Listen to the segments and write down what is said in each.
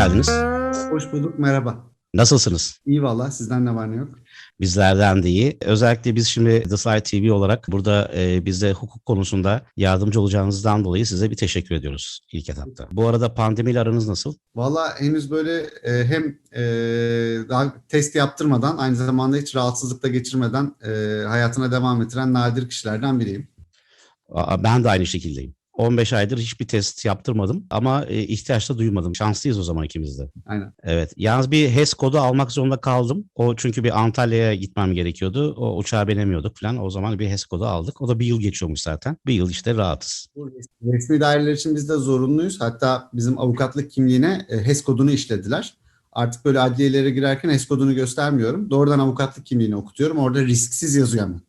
geldiniz. Hoş bulduk, merhaba. Nasılsınız? İyi valla, sizden ne var ne yok? Bizlerden de iyi. Özellikle biz şimdi The Side TV olarak burada e, bize hukuk konusunda yardımcı olacağınızdan dolayı size bir teşekkür ediyoruz ilk etapta. Bu arada pandemiyle aranız nasıl? Valla henüz böyle e, hem e, daha test yaptırmadan, aynı zamanda hiç rahatsızlıkla geçirmeden e, hayatına devam ettiren nadir kişilerden biriyim. Aa, Ben de aynı şekildeyim. 15 aydır hiçbir test yaptırmadım ama e, ihtiyaç da duymadım. Şanslıyız o zaman ikimiz de. Aynen. Evet. Yalnız bir HES kodu almak zorunda kaldım. O çünkü bir Antalya'ya gitmem gerekiyordu. O uçağa binemiyorduk falan. O zaman bir HES kodu aldık. O da bir yıl geçiyormuş zaten. Bir yıl işte rahatız. Resmi daireler için biz de zorunluyuz. Hatta bizim avukatlık kimliğine e, HES kodunu işlediler. Artık böyle adliyelere girerken HES kodunu göstermiyorum. Doğrudan avukatlık kimliğini okutuyorum. Orada risksiz yazıyor ama.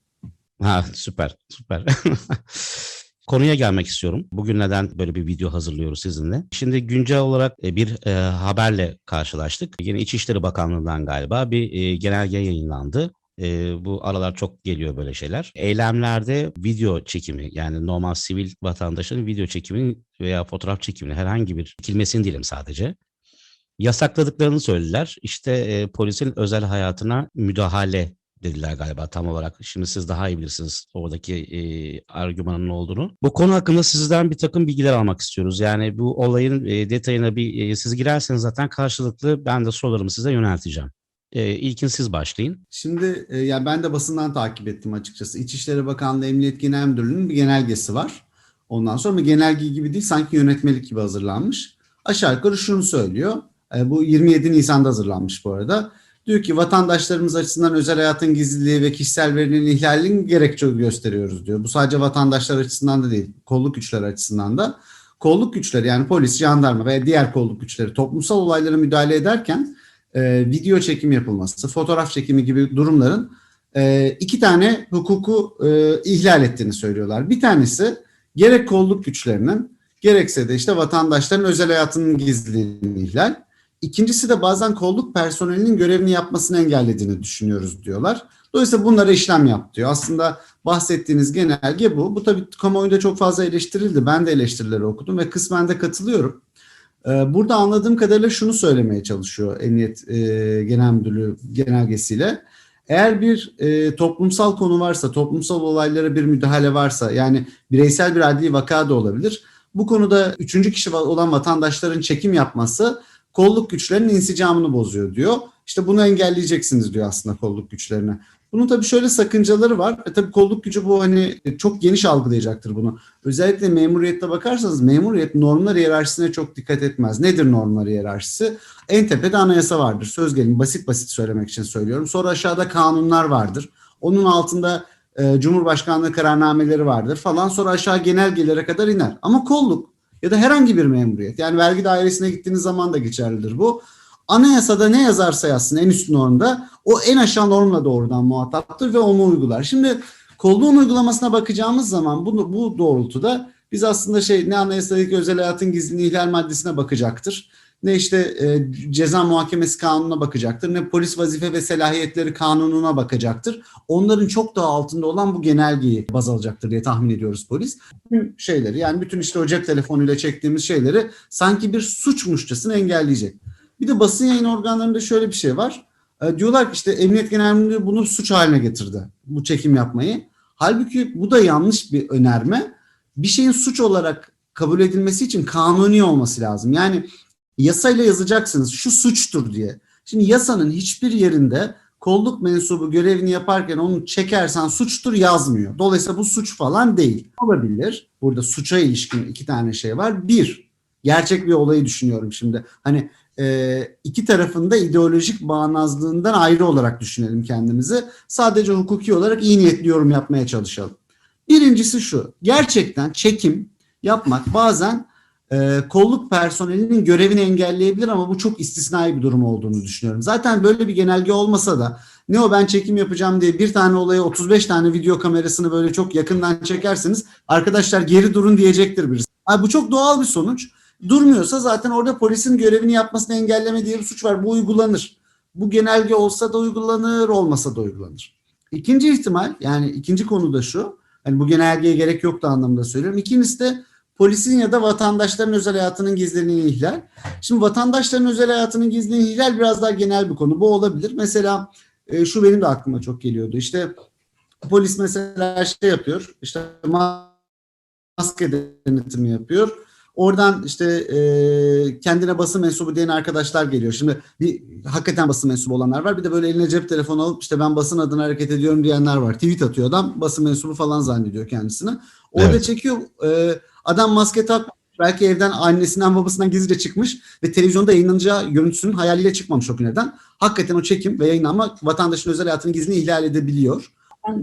Ha süper süper. Konuya gelmek istiyorum. Bugün neden böyle bir video hazırlıyoruz sizinle? Şimdi güncel olarak e, bir e, haberle karşılaştık. Yine İçişleri Bakanlığı'ndan galiba bir e, genelge yayınlandı. E, bu aralar çok geliyor böyle şeyler. Eylemlerde video çekimi yani normal sivil vatandaşın video çekimi veya fotoğraf çekimini herhangi bir çekilmesini diyelim sadece. Yasakladıklarını söylediler. İşte e, polisin özel hayatına müdahale dediler galiba tam olarak. Şimdi siz daha iyi bilirsiniz oradaki e, argümanın ne olduğunu. Bu konu hakkında sizden bir takım bilgiler almak istiyoruz. Yani bu olayın e, detayına bir e, siz girerseniz zaten karşılıklı ben de sorularımı size yönelteceğim. E, ilkin siz başlayın. Şimdi e, ya ben de basından takip ettim açıkçası. İçişleri Bakanlığı Emniyet Genel Müdürlüğü'nün bir genelgesi var. Ondan sonra ama genelge gibi değil sanki yönetmelik gibi hazırlanmış. Aşağı yukarı şunu söylüyor. E, bu 27 Nisan'da hazırlanmış bu arada. Diyor ki vatandaşlarımız açısından özel hayatın gizliliği ve kişisel verinin ihlalinin gerekçe gösteriyoruz diyor. Bu sadece vatandaşlar açısından da değil, kolluk güçleri açısından da. Kolluk güçleri yani polis, jandarma ve diğer kolluk güçleri toplumsal olaylara müdahale ederken e, video çekim yapılması, fotoğraf çekimi gibi durumların e, iki tane hukuku e, ihlal ettiğini söylüyorlar. Bir tanesi gerek kolluk güçlerinin gerekse de işte vatandaşların özel hayatının gizliliğini ihlal. İkincisi de bazen kolluk personelinin görevini yapmasını engellediğini düşünüyoruz diyorlar. Dolayısıyla bunlara işlem yap diyor. Aslında bahsettiğiniz genelge bu. Bu tabii kamuoyunda çok fazla eleştirildi. Ben de eleştirileri okudum ve kısmen de katılıyorum. Ee, Burada anladığım kadarıyla şunu söylemeye çalışıyor Emniyet e, Genel Müdürlüğü genelgesiyle. Eğer bir e, toplumsal konu varsa, toplumsal olaylara bir müdahale varsa, yani bireysel bir adli vaka da olabilir. Bu konuda üçüncü kişi olan vatandaşların çekim yapması kolluk güçlerinin insicamını bozuyor diyor. İşte bunu engelleyeceksiniz diyor aslında kolluk güçlerine. Bunun tabii şöyle sakıncaları var. E tabii kolluk gücü bu hani çok geniş algılayacaktır bunu. Özellikle memuriyette bakarsanız memuriyet normlar hiyerarşisine çok dikkat etmez. Nedir normlar hiyerarşisi? En tepede anayasa vardır. Söz gelin basit basit söylemek için söylüyorum. Sonra aşağıda kanunlar vardır. Onun altında e, Cumhurbaşkanlığı kararnameleri vardır falan. Sonra aşağı genelgelere kadar iner. Ama kolluk ya da herhangi bir memuriyet yani vergi dairesine gittiğiniz zaman da geçerlidir bu. Anayasada ne yazarsa yazsın en üst normda o en aşağı normla doğrudan muhataptır ve onu uygular. Şimdi kolluğun uygulamasına bakacağımız zaman bu, bu doğrultuda biz aslında şey ne anayasadaki özel hayatın gizliliği ihlal maddesine bakacaktır. Ne işte e, ceza muhakemesi kanununa bakacaktır. Ne polis vazife ve selahiyetleri kanununa bakacaktır. Onların çok daha altında olan bu genelgeyi baz alacaktır diye tahmin ediyoruz polis. Bütün şeyleri yani bütün işte o cep telefonuyla çektiğimiz şeyleri sanki bir suçmuşçasına engelleyecek. Bir de basın yayın organlarında şöyle bir şey var. E, diyorlar ki işte Emniyet Genel Müdürlüğü bunu suç haline getirdi. Bu çekim yapmayı. Halbuki bu da yanlış bir önerme. Bir şeyin suç olarak kabul edilmesi için kanuni olması lazım. Yani yasayla yazacaksınız şu suçtur diye. Şimdi yasanın hiçbir yerinde kolluk mensubu görevini yaparken onu çekersen suçtur yazmıyor. Dolayısıyla bu suç falan değil. Olabilir. Burada suça ilişkin iki tane şey var. Bir, gerçek bir olayı düşünüyorum şimdi. Hani e, iki tarafında ideolojik bağnazlığından ayrı olarak düşünelim kendimizi. Sadece hukuki olarak iyi niyetli yorum yapmaya çalışalım. Birincisi şu, gerçekten çekim yapmak bazen e, kolluk personelinin görevini engelleyebilir ama bu çok istisnai bir durum olduğunu düşünüyorum. Zaten böyle bir genelge olmasa da ne o ben çekim yapacağım diye bir tane olaya 35 tane video kamerasını böyle çok yakından çekerseniz arkadaşlar geri durun diyecektir birisi. Abi bu çok doğal bir sonuç. Durmuyorsa zaten orada polisin görevini yapmasını engelleme diye bir suç var. Bu uygulanır. Bu genelge olsa da uygulanır, olmasa da uygulanır. İkinci ihtimal yani ikinci konu da şu. Hani bu genelgeye gerek yoktu anlamında söylüyorum. İkincisi de polisin ya da vatandaşların özel hayatının gizliliğini ihlal. Şimdi vatandaşların özel hayatının gizliliğini ihlal biraz daha genel bir konu. Bu olabilir. Mesela e, şu benim de aklıma çok geliyordu. İşte polis mesela şey yapıyor. İşte maske denetimi yapıyor. Oradan işte e, kendine basın mensubu diyen arkadaşlar geliyor. Şimdi bir hakikaten basın mensubu olanlar var. Bir de böyle eline cep telefonu alıp işte ben basın adına hareket ediyorum diyenler var. Tweet atıyor adam basın mensubu falan zannediyor kendisini. Orada Evet. çekiyor e, adam maske tak belki evden annesinden babasından gizlice çıkmış ve televizyonda yayınlanacağı görüntüsünün hayaliyle çıkmamış o günlerden. Hakikaten o çekim ve yayınlanma vatandaşın özel hayatının gizliliğini ihlal edebiliyor.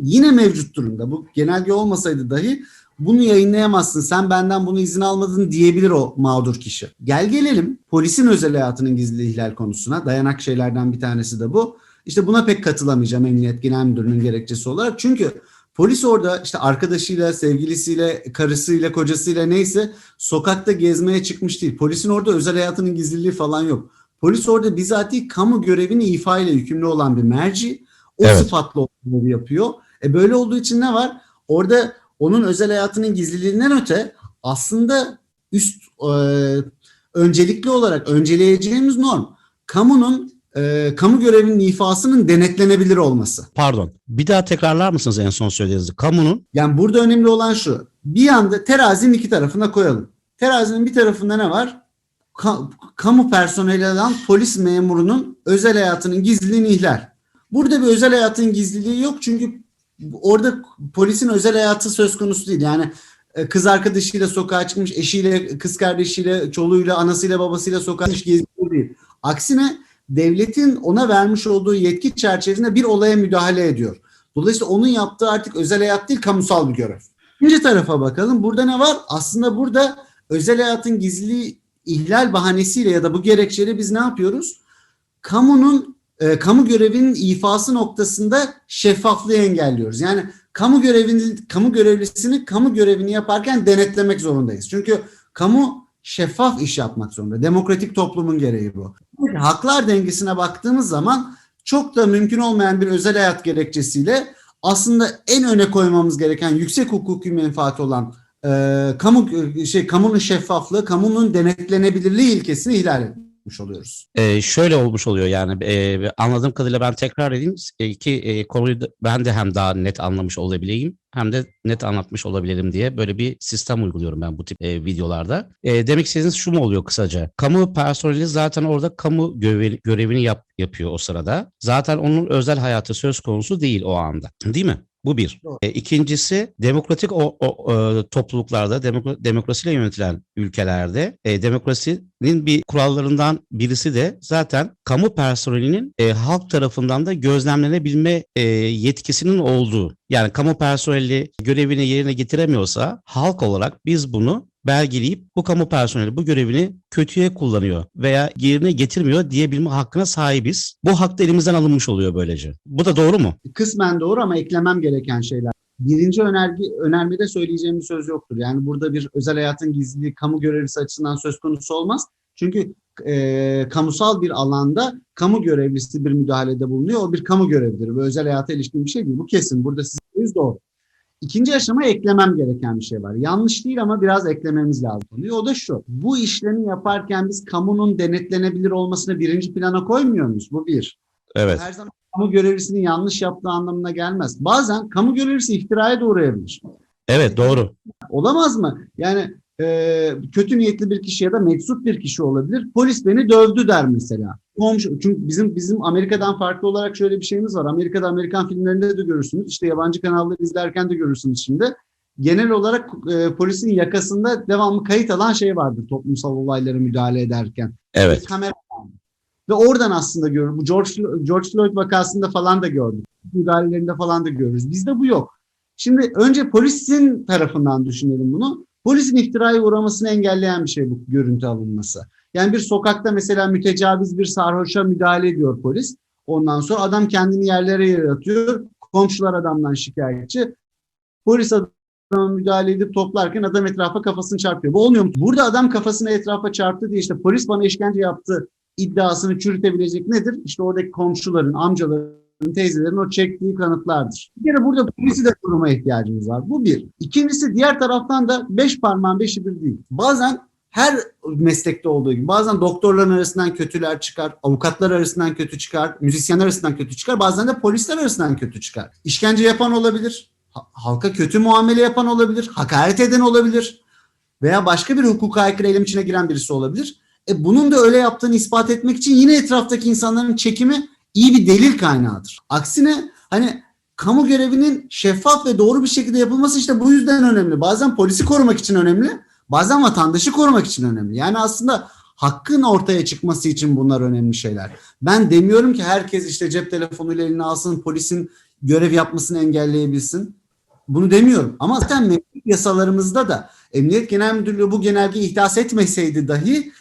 Yine mevcut durumda bu genelge olmasaydı dahi bunu yayınlayamazsın sen benden bunu izin almadın diyebilir o mağdur kişi. Gel gelelim polisin özel hayatının gizliliği ihlal konusuna dayanak şeylerden bir tanesi de bu. İşte buna pek katılamayacağım Emniyet Genel Müdürlüğü'nün gerekçesi olarak. Çünkü polis orada işte arkadaşıyla, sevgilisiyle, karısıyla, kocasıyla neyse sokakta gezmeye çıkmış değil. Polisin orada özel hayatının gizliliği falan yok. Polis orada bizatihi kamu görevini ifa ile yükümlü olan bir merci. O Evet. sıfatla o görevi yapıyor. E böyle olduğu için ne var? Orada onun özel hayatının gizliliğinden öte aslında üst e, öncelikli olarak önceleyeceğimiz norm kamunun e, kamu görevinin ifasının denetlenebilir olması. Pardon. Bir daha tekrarlar mısınız en son söylediğinizi? Kamunun Yani burada önemli olan şu. Bir anda terazinin iki tarafına koyalım. Terazinin bir tarafında ne var? Ka- kamu personeli olan polis memurunun özel hayatının gizliliğini ihlal. Burada bir özel hayatın gizliliği yok çünkü orada polisin özel hayatı söz konusu değil. Yani e, kız arkadaşıyla sokağa çıkmış, eşiyle, kız kardeşiyle, çoluğuyla, anasıyla, babasıyla sokağa çıkmış geziyor değil. Aksine devletin ona vermiş olduğu yetki çerçevesinde bir olaya müdahale ediyor. Dolayısıyla onun yaptığı artık özel hayat değil, kamusal bir görev. İkinci tarafa bakalım. Burada ne var? Aslında burada özel hayatın gizliliği ihlal bahanesiyle ya da bu gerekçeyle biz ne yapıyoruz? Kamunun e, kamu görevinin ifası noktasında şeffaflığı engelliyoruz. Yani kamu görevini kamu görevlisini kamu görevini yaparken denetlemek zorundayız. Çünkü kamu şeffaf iş yapmak zorunda. Demokratik toplumun gereği bu. Haklar dengesine baktığımız zaman çok da mümkün olmayan bir özel hayat gerekçesiyle aslında en öne koymamız gereken yüksek hukuki menfaati olan e, kamu şey kamunun şeffaflığı, kamunun denetlenebilirliği ilkesini ihlal etmiş oluyoruz. Ee, şöyle olmuş oluyor yani e, anladığım kadarıyla ben tekrar edeyim e, ki e, konuyu da- ben de hem daha net anlamış olabileyim hem de net anlatmış olabilirim diye böyle bir sistem uyguluyorum ben bu tip e, videolarda. E, demek istediğiniz şu mu oluyor kısaca? Kamu personeli zaten orada kamu görevi, görevini yap, yapıyor o sırada. Zaten onun özel hayatı söz konusu değil o anda. Değil mi? Bu bir. Doğru. E, ikincisi demokratik o, o, e, topluluklarda, demokra- demokrasiyle yönetilen ülkelerde e, demokrasinin bir kurallarından birisi de zaten kamu personelinin e, halk tarafından da gözlemlenebilme e, yetkisinin olduğu. Yani kamu personeli görevini yerine getiremiyorsa halk olarak biz bunu belgeleyip bu kamu personeli bu görevini kötüye kullanıyor veya yerine getirmiyor diyebilme hakkına sahibiz. Bu hak da elimizden alınmış oluyor böylece. Bu da doğru mu? Kısmen doğru ama eklemem gereken şeyler. Birinci önergi, önermede söyleyeceğim bir söz yoktur. Yani burada bir özel hayatın gizliliği kamu görevlisi açısından söz konusu olmaz. Çünkü e, kamusal bir alanda kamu görevlisi bir müdahalede bulunuyor. O bir kamu görevidir. Bu özel hayata ilişkin bir şey değil. Bu kesin. Burada sizin doğru. İkinci aşama eklemem gereken bir şey var. Yanlış değil ama biraz eklememiz lazım. O da şu. Bu işlemi yaparken biz kamunun denetlenebilir olmasını birinci plana koymuyor muyuz? Bu bir. Evet. Her zaman kamu görevlisinin yanlış yaptığı anlamına gelmez. Bazen kamu görevlisi iftiraya da uğrayabilir. Evet doğru. Olamaz mı? Yani e, kötü niyetli bir kişi ya da meczup bir kişi olabilir. Polis beni dövdü der mesela. Komşu, çünkü bizim bizim Amerika'dan farklı olarak şöyle bir şeyimiz var. Amerika'da Amerikan filmlerinde de görürsünüz. İşte yabancı kanalları izlerken de görürsünüz şimdi. Genel olarak e, polisin yakasında devamlı kayıt alan şey vardır toplumsal olaylara müdahale ederken. Evet. Kamera ve oradan aslında görürüz. Bu George, George Floyd vakasında falan da gördük. Müdahalelerinde falan da görürüz. Bizde bu yok. Şimdi önce polisin tarafından düşünelim bunu. Polisin iftiraya uğramasını engelleyen bir şey bu görüntü alınması. Yani bir sokakta mesela mütecaviz bir sarhoşa müdahale ediyor polis. Ondan sonra adam kendini yerlere yere atıyor. Komşular adamdan şikayetçi. Polis adama müdahale edip toplarken adam etrafa kafasını çarpıyor. Bu olmuyor mu? Burada adam kafasını etrafa çarptı diye işte polis bana işkence yaptı iddiasını çürütebilecek nedir? İşte oradaki komşuların, amcaların, teyzelerin o çektiği kanıtlardır. Bir kere burada polisi de koruma ihtiyacımız var. Bu bir. İkincisi diğer taraftan da beş parmağın beşi bir değil. Bazen her meslekte olduğu gibi bazen doktorların arasından kötüler çıkar, avukatlar arasından kötü çıkar, müzisyenler arasından kötü çıkar, bazen de polisler arasından kötü çıkar. İşkence yapan olabilir, ha- halka kötü muamele yapan olabilir, hakaret eden olabilir veya başka bir hukuka aykırı eylem içine giren birisi olabilir. E bunun da öyle yaptığını ispat etmek için yine etraftaki insanların çekimi iyi bir delil kaynağıdır. Aksine hani kamu görevinin şeffaf ve doğru bir şekilde yapılması işte bu yüzden önemli. Bazen polisi korumak için önemli, bazen vatandaşı korumak için önemli. Yani aslında hakkın ortaya çıkması için bunlar önemli şeyler. Ben demiyorum ki herkes işte cep telefonuyla eline alsın, polisin görev yapmasını engelleyebilsin. Bunu demiyorum. Ama zaten mevcut yasalarımızda da Emniyet Genel Müdürlüğü bu genelgeyi ihdas etmeseydi dahi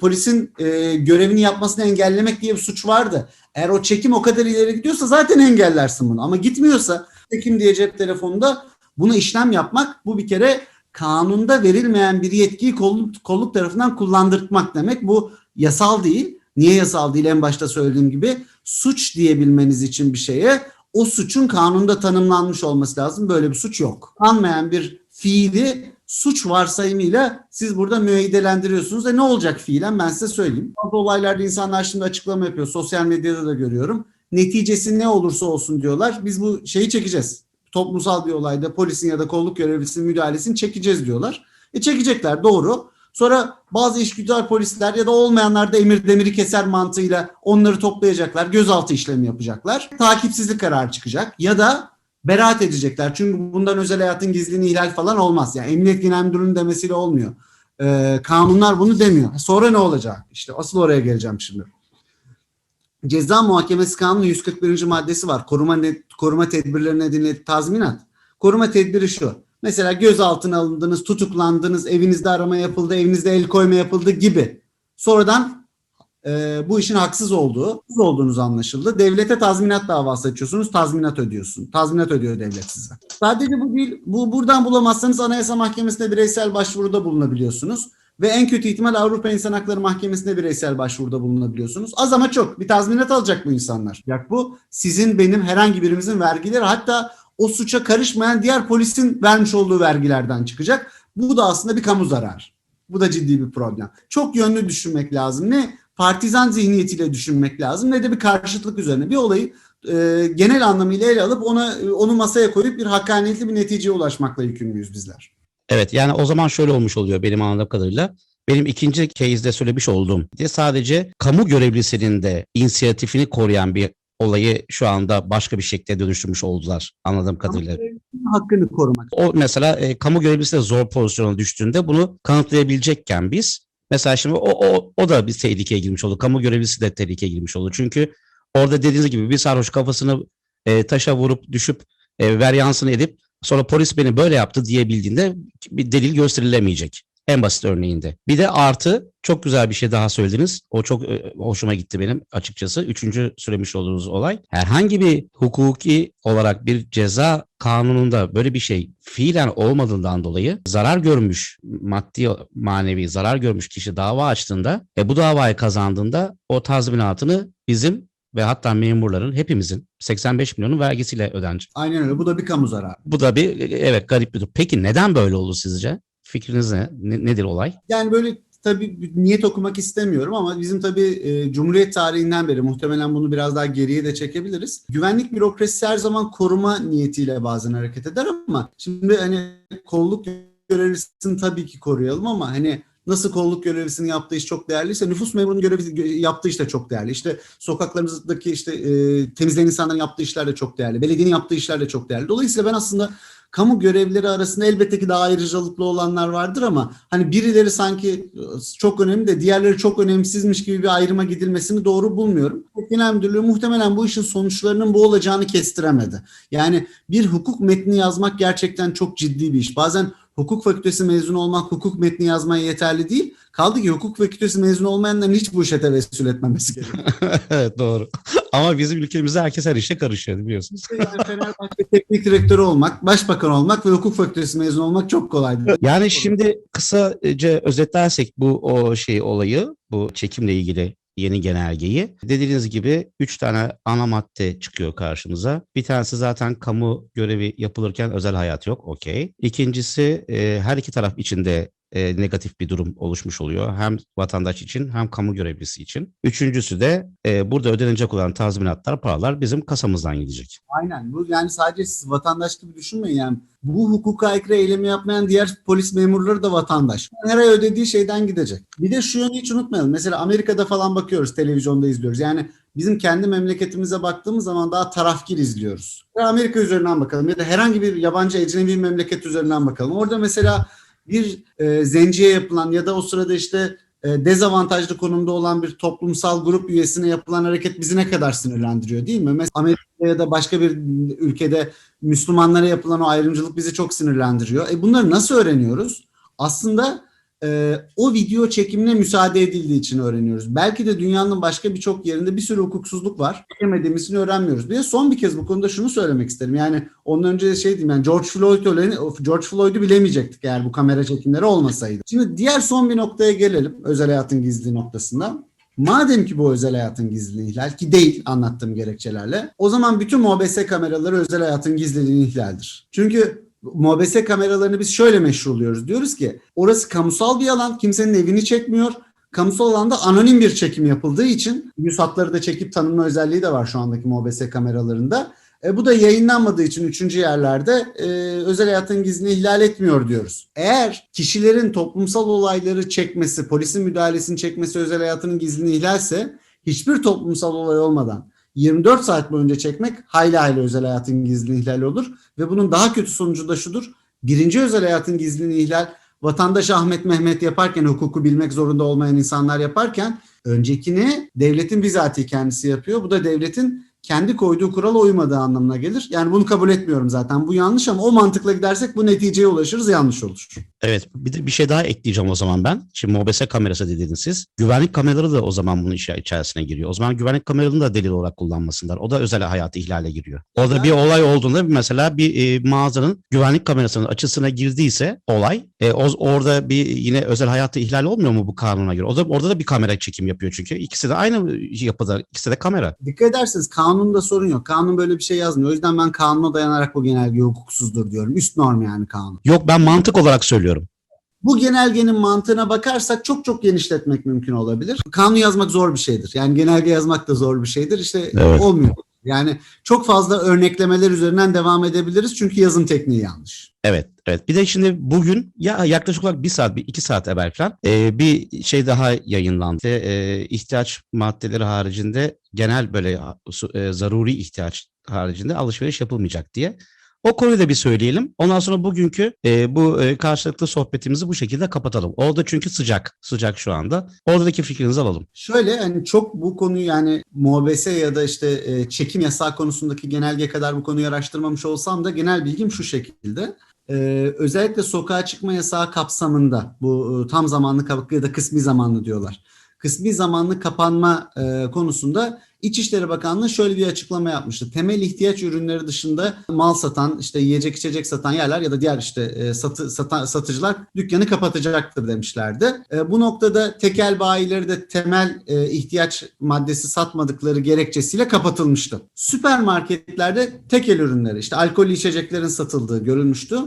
polisin e, görevini yapmasını engellemek diye bir suç vardı. Eğer o çekim o kadar ileri gidiyorsa zaten engellersin bunu. Ama gitmiyorsa çekim diye cep telefonunda bunu işlem yapmak bu bir kere kanunda verilmeyen bir yetkiyi kolluk, kolluk tarafından kullandırtmak demek. Bu yasal değil. Niye yasal değil en başta söylediğim gibi suç diyebilmeniz için bir şeye o suçun kanunda tanımlanmış olması lazım. Böyle bir suç yok. Anmayan bir fiili suç varsayımıyla siz burada müeyyidelendiriyorsunuz. E ne olacak fiilen ben size söyleyeyim. Bazı olaylarda insanlar şimdi açıklama yapıyor. Sosyal medyada da görüyorum. Neticesi ne olursa olsun diyorlar. Biz bu şeyi çekeceğiz. Toplumsal bir olayda polisin ya da kolluk görevlisinin müdahalesini çekeceğiz diyorlar. E çekecekler doğru. Sonra bazı işgüzar polisler ya da olmayanlar da emir demiri keser mantığıyla onları toplayacaklar. Gözaltı işlemi yapacaklar. Takipsizlik kararı çıkacak. Ya da beraat edecekler. Çünkü bundan özel hayatın gizliliğini ihlal falan olmaz. Yani Emniyet Genel Müdürlüğü'nün demesiyle olmuyor. Ee, kanunlar bunu demiyor. Sonra ne olacak? İşte asıl oraya geleceğim şimdi. Ceza Muhakemesi Kanunu 141. maddesi var. Koruma koruma tedbirleri nedeniyle tazminat. Koruma tedbiri şu. Mesela gözaltına alındınız, tutuklandınız, evinizde arama yapıldı, evinizde el koyma yapıldı gibi. Sonradan e, bu işin haksız olduğu, haksız olduğunuz anlaşıldı. Devlete tazminat davası açıyorsunuz, tazminat ödüyorsun. Tazminat ödüyor devlet size. Sadece bu değil, bu buradan bulamazsanız Anayasa Mahkemesi'ne bireysel başvuruda bulunabiliyorsunuz. Ve en kötü ihtimal Avrupa İnsan Hakları Mahkemesi'ne bireysel başvuruda bulunabiliyorsunuz. Az ama çok. Bir tazminat alacak bu insanlar. Yak bu sizin, benim, herhangi birimizin vergileri hatta o suça karışmayan diğer polisin vermiş olduğu vergilerden çıkacak. Bu da aslında bir kamu zararı. Bu da ciddi bir problem. Çok yönlü düşünmek lazım. Ne partizan zihniyetiyle düşünmek lazım ne de bir karşıtlık üzerine. Bir olayı e, genel anlamıyla ele alıp ona onu masaya koyup bir hakkaniyetli bir neticeye ulaşmakla yükümlüyüz bizler. Evet yani o zaman şöyle olmuş oluyor benim anladığım kadarıyla. Benim ikinci case'de söylemiş olduğum de sadece kamu görevlisinin de inisiyatifini koruyan bir olayı şu anda başka bir şekilde dönüştürmüş oldular anladığım kadarıyla. Hakkını korumak. O mesela e, kamu görevlisi de zor pozisyona düştüğünde bunu kanıtlayabilecekken biz mesela şimdi o, o, o da bir tehlikeye girmiş oldu. Kamu görevlisi de tehlikeye girmiş oldu. Çünkü orada dediğiniz gibi bir sarhoş kafasını e, taşa vurup düşüp e, veryansını edip sonra polis beni böyle yaptı diyebildiğinde bir delil gösterilemeyecek. En basit örneğinde. Bir de artı çok güzel bir şey daha söylediniz. O çok e, hoşuma gitti benim açıkçası. Üçüncü söylemiş olduğunuz olay. Herhangi bir hukuki olarak bir ceza kanununda böyle bir şey fiilen olmadığından dolayı zarar görmüş, maddi manevi zarar görmüş kişi dava açtığında ve bu davayı kazandığında o tazminatını bizim ve hatta memurların hepimizin 85 milyonun vergisiyle ödenecek. Aynen öyle. Bu da bir kamu zararı. Bu da bir evet garip bir durum. Peki neden böyle olur sizce? Fikriniz ne? Ne- Nedir olay? Yani böyle tabii niyet okumak istemiyorum ama bizim tabii e, Cumhuriyet tarihinden beri muhtemelen bunu biraz daha geriye de çekebiliriz. Güvenlik bürokrasisi her zaman koruma niyetiyle bazen hareket eder ama şimdi hani kolluk görevlisini tabii ki koruyalım ama hani nasıl kolluk görevlisinin yaptığı iş çok değerliyse nüfus memurunun görevi yaptığı iş de çok değerli. İşte sokaklarımızdaki işte e, temizleyen insanların yaptığı işler de çok değerli. Belediyenin yaptığı işler de çok değerli. Dolayısıyla ben aslında kamu görevlileri arasında elbette ki daha ayrıcalıklı olanlar vardır ama hani birileri sanki e, çok önemli de diğerleri çok önemsizmiş gibi bir ayrıma gidilmesini doğru bulmuyorum. Genel Müdürlüğü muhtemelen bu işin sonuçlarının bu olacağını kestiremedi. Yani bir hukuk metni yazmak gerçekten çok ciddi bir iş. Bazen hukuk fakültesi mezunu olmak hukuk metni yazmaya yeterli değil. Kaldı ki hukuk fakültesi mezunu olmayanların hiç bu işe tevessül etmemesi gerekiyor. evet doğru. Ama bizim ülkemizde herkes her işe karışıyor biliyorsunuz. İşte yani Fenerbahçe teknik direktörü olmak, başbakan olmak ve hukuk fakültesi mezunu olmak çok kolaydı. Yani şimdi kısaca özetlersek bu o şey olayı, bu çekimle ilgili yeni genelgeyi. Dediğiniz gibi 3 tane ana madde çıkıyor karşımıza. Bir tanesi zaten kamu görevi yapılırken özel hayat yok. Okey. İkincisi e, her iki taraf içinde e, negatif bir durum oluşmuş oluyor. Hem vatandaş için hem kamu görevlisi için. Üçüncüsü de e, burada ödenecek olan tazminatlar, paralar bizim kasamızdan gidecek. Aynen. Bu yani sadece siz vatandaş gibi düşünmeyin yani. Bu hukuka aykırı eylemi yapmayan diğer polis memurları da vatandaş. Her ay ödediği şeyden gidecek. Bir de şu yönü hiç unutmayalım. Mesela Amerika'da falan bakıyoruz, televizyonda izliyoruz. Yani bizim kendi memleketimize baktığımız zaman daha tarafgir izliyoruz. Amerika üzerinden bakalım ya da herhangi bir yabancı ecnebi memleket üzerinden bakalım. Orada mesela bir e, zenciye yapılan ya da o sırada işte e, dezavantajlı konumda olan bir toplumsal grup üyesine yapılan hareket bizi ne kadar sinirlendiriyor değil mi? Mesela Amerika'da ya da başka bir ülkede Müslümanlara yapılan o ayrımcılık bizi çok sinirlendiriyor. E bunları nasıl öğreniyoruz? Aslında e, o video çekimine müsaade edildiği için öğreniyoruz. Belki de dünyanın başka birçok yerinde bir sürü hukuksuzluk var. Bilemediğimizini öğrenmiyoruz. Bir de son bir kez bu konuda şunu söylemek isterim. Yani ondan önce şey diyeyim yani George Floyd olayını, George Floyd'u bilemeyecektik eğer bu kamera çekimleri olmasaydı. Şimdi diğer son bir noktaya gelelim. Özel hayatın gizliliği noktasında. Madem ki bu özel hayatın gizliliği ihlal ki değil anlattığım gerekçelerle o zaman bütün MOBS kameraları özel hayatın gizliliğini ihlaldir. Çünkü MOBS kameralarını biz şöyle meşruluyoruz. Diyoruz ki orası kamusal bir alan kimsenin evini çekmiyor. Kamusal alanda anonim bir çekim yapıldığı için yüz hatları da çekip tanınma özelliği de var şu andaki MOBS kameralarında. E, bu da yayınlanmadığı için üçüncü yerlerde e, özel hayatın gizliliğini ihlal etmiyor diyoruz. Eğer kişilerin toplumsal olayları çekmesi, polisin müdahalesini çekmesi özel hayatının gizliliğini ihlalse hiçbir toplumsal olay olmadan 24 saat boyunca çekmek hayli hayli özel hayatın gizliliğini ihlal olur. Ve bunun daha kötü sonucu da şudur. Birinci özel hayatın gizliliğini ihlal vatandaş Ahmet Mehmet yaparken hukuku bilmek zorunda olmayan insanlar yaparken öncekini devletin bizatihi kendisi yapıyor. Bu da devletin kendi koyduğu kurala uymadığı anlamına gelir. Yani bunu kabul etmiyorum zaten. Bu yanlış ama o mantıkla gidersek bu neticeye ulaşırız yanlış olur. Evet bir de bir şey daha ekleyeceğim o zaman ben. Şimdi MOBS kamerası dediniz siz. Güvenlik kameraları da o zaman bunun içerisine giriyor. O zaman güvenlik kameralarını da delil olarak kullanmasınlar. O da özel hayatı ihlale giriyor. Orada bir olay olduğunda mesela bir e, mağazanın güvenlik kamerasının açısına girdiyse olay e, o, orada bir yine özel hayatı ihlal olmuyor mu bu kanuna göre? O da, orada da bir kamera çekim yapıyor çünkü. İkisi de aynı yapıda. ikisi de kamera. Dikkat ederseniz kanunda sorun yok. Kanun böyle bir şey yazmıyor. O yüzden ben kanuna dayanarak bu genelge hukuksuzdur diyorum. Üst norm yani kanun. Yok ben mantık olarak söylüyorum. Bu genelgenin mantığına bakarsak çok çok genişletmek mümkün olabilir. Kanun yazmak zor bir şeydir. Yani genelge yazmak da zor bir şeydir. İşte Evet. olmuyor. Yani çok fazla örneklemeler üzerinden devam edebiliriz. Çünkü yazım tekniği yanlış. Evet, evet. Bir de şimdi bugün ya yaklaşık olarak bir saat, bir iki saat evvel falan e, bir şey daha yayınlandı. E, ihtiyaç maddeleri haricinde genel böyle e, zaruri ihtiyaç haricinde alışveriş yapılmayacak diye. O konuyu da bir söyleyelim. Ondan sonra bugünkü e, bu e, karşılıklı sohbetimizi bu şekilde kapatalım. Orada çünkü sıcak, sıcak şu anda. Oradaki fikrinizi alalım. Şöyle hani çok bu konuyu yani MOBS ya da işte e, çekim yasağı konusundaki genelge kadar bu konuyu araştırmamış olsam da genel bilgim şu şekilde. E, özellikle sokağa çıkma yasağı kapsamında bu e, tam zamanlı ya da kısmi zamanlı diyorlar. Kısmi zamanlı kapanma e, konusunda İçişleri Bakanlığı şöyle bir açıklama yapmıştı. Temel ihtiyaç ürünleri dışında mal satan, işte yiyecek içecek satan yerler ya da diğer işte e, satı, satan, satıcılar dükkanı kapatacaktır demişlerdi. E, bu noktada tekel bayileri de temel e, ihtiyaç maddesi satmadıkları gerekçesiyle kapatılmıştı. Süpermarketlerde tekel ürünleri, işte alkollü içeceklerin satıldığı görülmüştü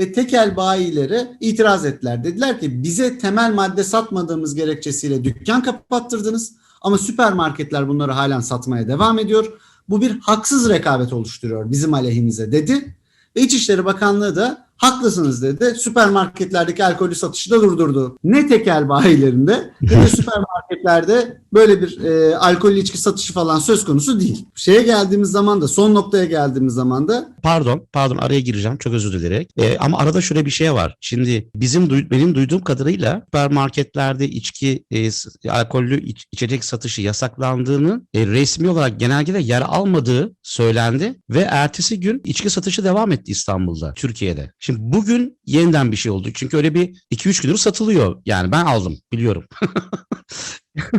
ve tekel bayilere itiraz ettiler. Dediler ki bize temel madde satmadığımız gerekçesiyle dükkan kapattırdınız ama süpermarketler bunları halen satmaya devam ediyor. Bu bir haksız rekabet oluşturuyor bizim aleyhimize dedi. Ve İçişleri Bakanlığı da haklısınız dedi. Süpermarketlerdeki alkolü satışı da durdurdu. Ne tekel bayilerinde ne de süpermarketlerde böyle bir e, alkollü içki satışı falan söz konusu değil. Şeye geldiğimiz zaman da son noktaya geldiğimiz zaman da Pardon, pardon araya gireceğim. Çok özür dilerim. Ee, ama arada şöyle bir şey var. Şimdi bizim duy- benim duyduğum kadarıyla süpermarketlerde içki, e, alkollü iç- içecek satışı yasaklandığını e, resmi olarak genelgede yer almadığı söylendi ve ertesi gün içki satışı devam etti İstanbul'da, Türkiye'de. Şimdi bugün yeniden bir şey oldu. Çünkü öyle bir 2-3 gündür satılıyor. Yani ben aldım, biliyorum.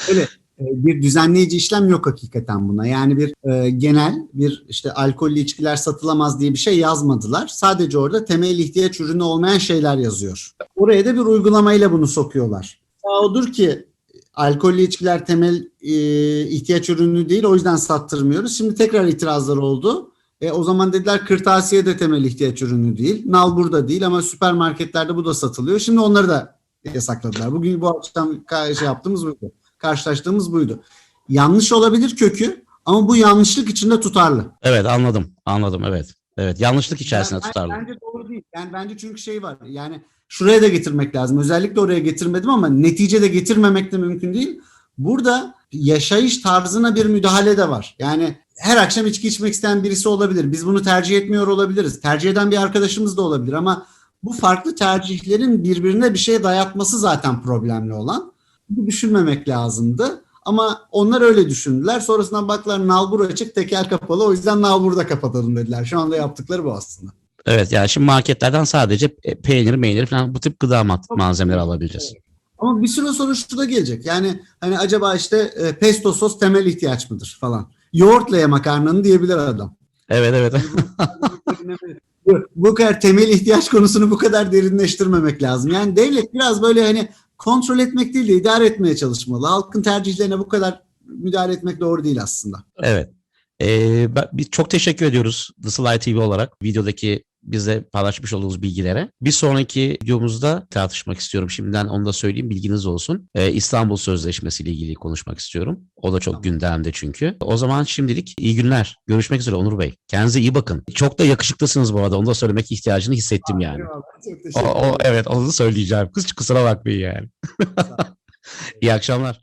Şöyle e, bir düzenleyici işlem yok hakikaten buna. Yani bir e, genel bir işte alkollü içkiler satılamaz diye bir şey yazmadılar. Sadece orada temel ihtiyaç ürünü olmayan şeyler yazıyor. Oraya da bir uygulamayla bunu sokuyor. Ya odur ki alkollü içkiler temel e, ihtiyaç ürünü değil o yüzden sattırmıyoruz. Şimdi tekrar itirazlar oldu. E, o zaman dediler kırtasiye de temel ihtiyaç ürünü değil. Nalbur da değil ama süpermarketlerde bu da satılıyor. Şimdi onları da yasakladılar. Bugün bu akşam şey yaptığımız buydu. Karşılaştığımız buydu. Yanlış olabilir kökü ama bu yanlışlık içinde tutarlı. Evet anladım. Anladım evet. Evet yanlışlık içerisinde Ben- tutarlı. Bence doğru değil. Yani bence çünkü şey var. Yani şuraya da getirmek lazım. Özellikle oraya getirmedim ama neticede getirmemek de mümkün değil. Burada yaşayış tarzına bir müdahale de var. Yani her akşam içki içmek isteyen birisi olabilir. Biz bunu tercih etmiyor olabiliriz. Tercih eden bir arkadaşımız da olabilir ama bu farklı tercihlerin birbirine bir şey dayatması zaten problemli olan. Bu düşünmemek lazımdı. Ama onlar öyle düşündüler. Sonrasında baktılar nalbur açık, teker kapalı. O yüzden nalburu da kapatalım dediler. Şu anda yaptıkları bu aslında. Evet yani şimdi marketlerden sadece peynir, meynir falan bu tip gıda ma- malzemeleri alabileceğiz. Ama bir süre sonra şu da gelecek. Yani hani acaba işte e, pesto sos temel ihtiyaç mıdır falan. Yoğurtla ye makarnanı diyebilir adam. Evet evet. bu, bu kadar temel ihtiyaç konusunu bu kadar derinleştirmemek lazım. Yani devlet biraz böyle hani kontrol etmek değil de idare etmeye çalışmalı. Halkın tercihlerine bu kadar müdahale etmek doğru değil aslında. Evet. Ee, ben- biz çok teşekkür ediyoruz The Sly TV olarak videodaki bize paylaşmış olduğunuz bilgilere. Bir sonraki videomuzda tartışmak istiyorum. Şimdiden onu da söyleyeyim bilginiz olsun. Ee, İstanbul Sözleşmesi ile ilgili konuşmak istiyorum. O da çok Tamam. gündemde çünkü. O zaman şimdilik iyi günler. Görüşmek üzere Onur Bey. Kendinize iyi bakın. Çok da yakışıklısınız bu arada. Onu da söylemek ihtiyacını hissettim yani. Eyvallah, çok O, o, evet onu da söyleyeceğim. Kız kusura bakmayın yani. iyi akşamlar.